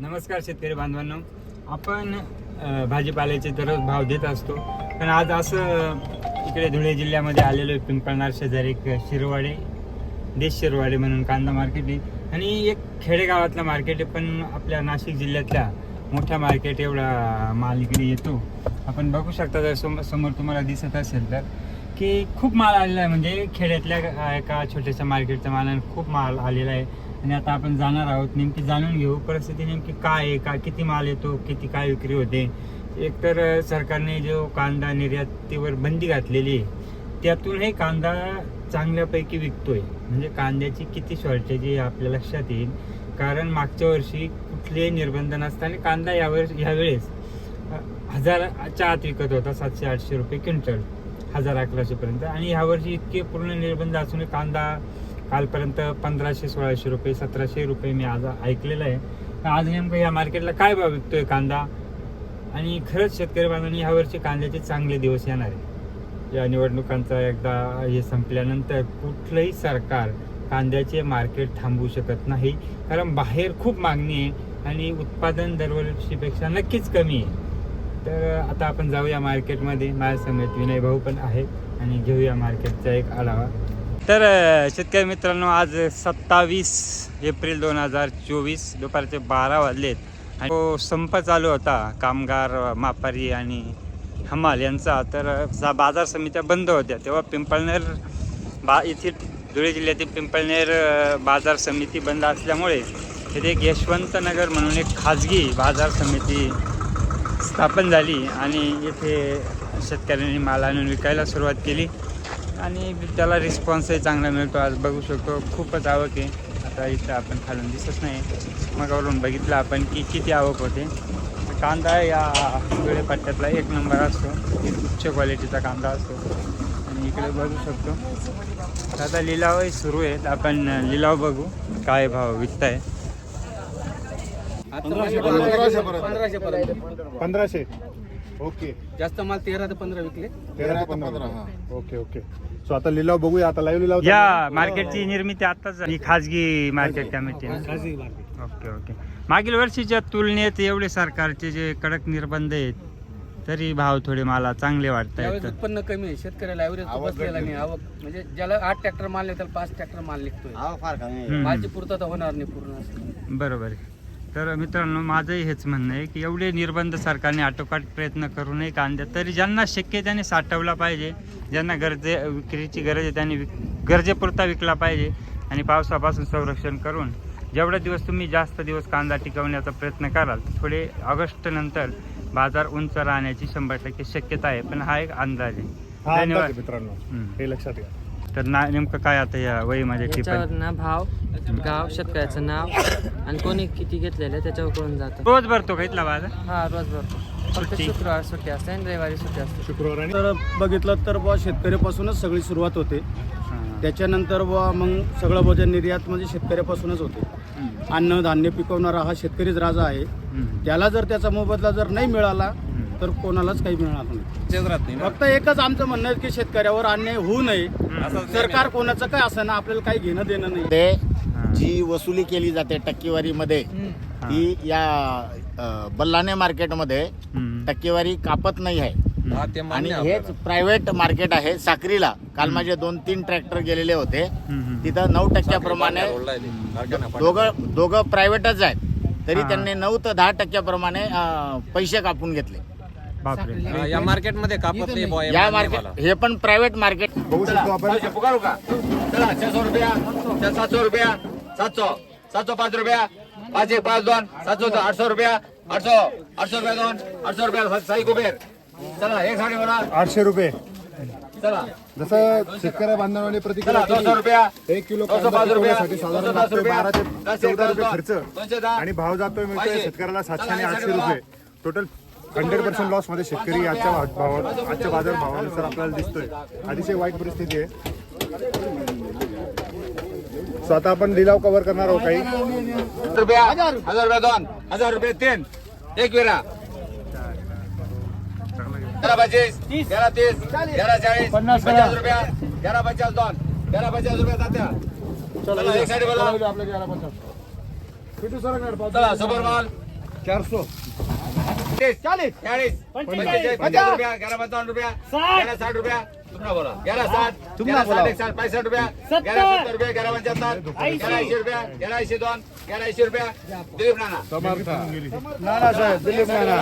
नमस्कार शेतकरी बांधवांनो. आपण भाजीपाल्याचे दररोज भाव देत असतो. पण आज असं इकडे धुळे जिल्ह्यामध्ये आलेलो आहे पिंपळणार शेजारी एक शिरवाडे देश शिरवाडे म्हणून कांदा मार्केट आहे. आणि एक खेडेगावातला मार्केट आहे पण आपल्या नाशिक जिल्ह्यातल्या मोठ्या मार्केट एवढा माल इकडे येतो. आपण बघू शकता जर समोर समोर तुम्हाला दिसत असेल तर की खूप माल आलेला आहे. म्हणजे खेड्यातल्या एका छोट्याशा मार्केटच्या मालाने खूप माल आलेला आहे. आणि आता आपण जाणार आहोत. नेमकी जाणून घेऊ परिस्थिती नेमकी काय आहे का किती माल येतो किती काय विक्री होते. एकतर सरकारने जो कांदा निर्यातीवर बंदी घातलेली आहे त्यातूनही कांदा चांगल्यापैकी विकतोय. म्हणजे कांद्याची किती शॉर्टेज आहे आपल्या लक्षात येईल. कारण मागच्या वर्षी कुठलेही निर्बंध नसताना कांदा यावर यावेळेस हजाराच्या आत विकत होता सातशे आठशे रुपये क्विंटल हजार अकराशेपर्यंत आणि ह्यावर्षी इतके पूर्ण निर्बंध असून कांदा कालपर्यंत पंधराशे सोळाशे रुपये सतराशे रुपये मी आज ऐकलेलं आहे. तर आज नेमकं या मार्केटला काय भाव विकतोय कांदा? आणि खरंच शेतकरी बांधवांनी ह्यावर्षी कांद्याचे चांगले दिवस येणार आहे या निवडणुकांचा एकदा हे संपल्यानंतर कुठलंही सरकार कांद्याचे मार्केट थांबवू शकत नाही. कारण बाहेर खूप मागणी आहे आणि उत्पादन दरवर्षीपेक्षा नक्कीच कमी आहे. तर आता आपण जाऊया मार्केटमध्ये. माझ्यासमोर विनय भाऊ पण आहे आणि घेऊया मार्केटचा एक आढावा. तर शेतकरी मित्रांनो आज सत्तावीस एप्रिल दोन हजार चोवीस दुपारचे बारा वाजलेत. आणि तो संप चालू होता कामगार मापारी आणि हमाल यांचा. तर बाजार समित्या बंद होत्या. तेव्हा पिंपळनेर बा येथील धुळे जिल्ह्यातील पिंपळनेर बाजार समिती बंद असल्यामुळे तिथे एक यशवंतनगर म्हणून एक खाजगी बाजार समिती स्थापन झाली आणि येथे शेतकऱ्यांनी माल आणून विकायला सुरुवात केली. आणि त्याला रिस्पॉन्सही चांगला मिळतो. आज बघू शकतो खूपच आवक आहे. आता इथं आपण खालून दिसत नाही. मग वरून बघितलं आपण की किती आवक होते. कांदा या वेळे पट्ट्यातला एक नंबर असतो. उच्च क्वालिटीचा कांदा असतो. आणि इकडे बघू शकतो. तर आता लिलावही सुरू आहेत. आपण लिलाव बघू. काय भाव पंधराशे पंधराशे पर्यंत. पंधराशे. ओके. जास्त माल तेरा ते पंधरा विकले. तेरा ते पंधरा ओके ओके. सो आता लिलाव बघूया आता लाईव्ह लिलाव या. मार्केटची निर्मिती आताच झाली. ही खाजगी. मार्केट. कमिटी. Okay okay. मागील वर्षीच्या तुलनेत एवढे सरकारचे जे कडक निर्बंध आहेत तरी भाव थोडे मला चांगले वाटत आहेत उत्पन्न कमी आहे शेतकऱ्याला ऍव्हरेज बसलेला. नाही. आवक म्हणजे ज्याला आठ ट्रॅक्टर माल त्याला पाच ट्रॅक्टर माल निघतोय. मालची पूर्तता होणार नाही पूर्ण. बरोबर आहे. तर मित्रांनो माझंही हेच म्हणणं आहे की एवढे निर्बंध सरकारने आटोकाट प्रयत्न करू नये कांद्यात. तरी ज्यांना शक्य त्यांनी साठवला पाहिजे ज्यांना गरजे विक्रीची गरज आहे त्यांनी विक गरजेपुरता विकला पाहिजे आणि पावसापासून संरक्षण करून जेवढे दिवस तुम्ही जास्त दिवस कांदा टिकवण्याचा प्रयत्न कराल थोडे ऑगस्ट नंतर बाजार उंच राहण्याची शंभर टक्के शक्यता आहे. पण हा एक अंदाज आहे. धन्यवाद. मित्रांनो. हे लक्षात घ्या तर ना नेमकं काय आता या वहीमध्ये भाव गाव शेतकऱ्याचं नाव आणि कोणी किती घेतलेलं आहे त्याच्यावर कळून जातं. रोज भरतो का इथला बाजार? हा रोज भरतो. फक्त सुट्टी? शुक्रवार सुट्टी असते आणि रविवारी सुट्टी असते. शुक्रवार तर बघितलं तर बुवा शेतकऱ्यापासूनच सगळी सुरुवात होते. त्याच्यानंतर बुवा मग सगळं वजन निर्यात म्हणजे शेतकऱ्यापासूनच होते. अन्न धान्य पिकवणारा हा शेतकरीच राजा आहे. त्याला जर त्याचा मोबदला जर नाही मिळाला. तर कोणालाच काही मिळणार नाही. फक्त एकच आमचं म्हणणं आहे की शेतकऱ्यावर अन्याय होऊ नये. सरकार कोणाचं काय असं ना आपल्याला काही घेणं देणं नाही. ते. जी वसुली केली जाते टक्केवारीमध्ये ती या अ, बल्लाने मार्केटमध्ये. टक्केवारी कापत नाही आहे आणि हेच प्रायव्हेट मार्केट आहे साक्रीला काल माझे दोन तीन ट्रॅक्टर गेलेले होते. तिथं नऊ टक्क्याप्रमाणे दोघं दोघं प्रायव्हेटच आहेत तरी हा. त्यांनी नऊ ते दहा टक्क्याप्रमाणे अ, पैसे कापून घेतले बापरे या मार्केटमध्ये कापत नाही बुवा, हे या मान्य मार्केट. हे पण प्रायव्हेट मार्केट बघू शकतो आपण चला रुपया चल सातशो रुपया सातशो सातशो पाच रुपया पाच एक पाच दोन सातशो दो- आठशो रुपया आठशो आठशो रुपया दोन आठशो रुपया साई कुबेर. चला एक साडे बोला आठशे रुपये. चला. जसं शेतकऱ्या बांधवांनी चला प्रतिक्रिया दोनशो केली, रुपया. एक किलो दोनशो कांदा पाच रुपया. पिकवण्यासाठी साधारण दोनशे दस लागतोय रुपया. बारा ते दस चौदा एक रुपये खर्च दोनशे दहा. आणि भाव जातोय मिळतोय पाचशे. शेतकऱ्याला सातशे आणि चला, आठशे चला. रुपये. टोटल हंड्रेड पर्सेंट लॉसमध्ये शेतकरी आजच्या भाव- भावा आजच्या बाजार भावानुसार आपल्याला दिसतोय. अतिशय वाईट परिस्थिती आहे. सो आता आपण लिलाव कव्हर करणार आहोत काही. रुपया हजार रुपया दोन हजार रुपये तीन. एक वेळा. तेरा पच्चीस तेरा तीस तेरा चाळीस पचास रुपया तेरा पचास दोन तेरा पचास रुपया चला एक साईड बोला. चला सुपर माल चाळीस चाळीस पंचेचाळीस पचास रुपया पंचावन्न रुपया ग्यारह साठ रुपया. ग्यारह साठ ग्यारह साठ एक साठ पैंसठ रुपया. ग्यारह सत्तर रुपया ग्यारह पंच्याहत्तर ग्यारह ऐंशी रुपया ग्यारह ऐंशी दोन ग्यारह ऐंशी रुपया. दिलीप नाना. नाना साहेब दिलीप नाना.